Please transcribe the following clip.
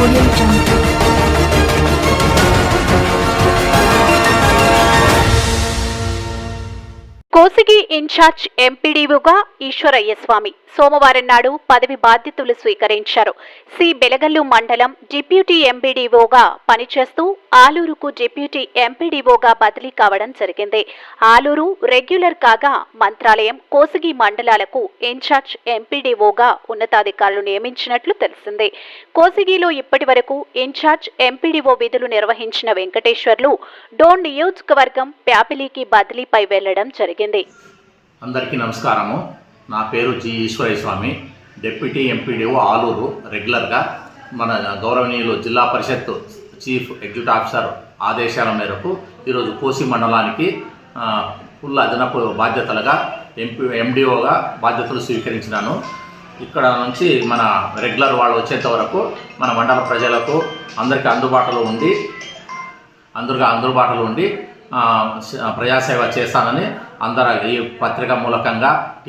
我愿意长大。కోసిగి incharge ఎంపీడీఓగా ఈశ్వరయ్య స్వామి సోమవారం నాడు పదవి బాధ్యతలు స్వీకరించారు. సి. బెలగల్లు మండలం డిప్యూటీ ఎంపీడీఓగా పనిచేస్తూ ఆలూరుకు డిప్యూటీ ఎంపీడీఓగా బదిలీ కావడం జరిగింది. ఆలూరు రెగ్యులర్ కాగా మంత్రాలయం కోసిగి మండలాలకు ఇన్ఛార్జ్ ఎంపీడీఓగా ఉన్నతాధికారులు నియమించినట్లు తెలిసింది. కోసిగిలో ఇప్పటి వరకు ఇన్ఛార్జ్ ఎంపీడీఓ విధులు నిర్వహించిన వెంకటేశ్వర్లు డోన్ నియోజకవర్గం ప్యాపిలీకి బదిలీపై వెళ్ళడం జరిగింది. అందరికీ నమస్కారము. నా పేరు G Eswarayya Swamy deputy MPDO Aluru రెగ్యులర్గా మన గౌరవనీయులు జిల్లా పరిషత్ చీఫ్ ఎగ్జిక్యూటివ్ ఆఫీసర్ ఆదేశాల మేరకు ఈరోజు కోసి మండలానికి ఫుల్ అదనపు బాధ్యతలుగా ఎంపీ ఎండిఓగా బాధ్యతలు స్వీకరించినాను. ఇక్కడ నుంచి మన రెగ్యులర్ వాళ్ళు వచ్చేంత వరకు మన మండల ప్రజలకు అందరికీ అందుబాటులో ఉండి అందరుగా అందుబాటులో ఉండి ప్రజాసేవ చేస్తానని అందరూ ఈ పత్రిక మూలకంగా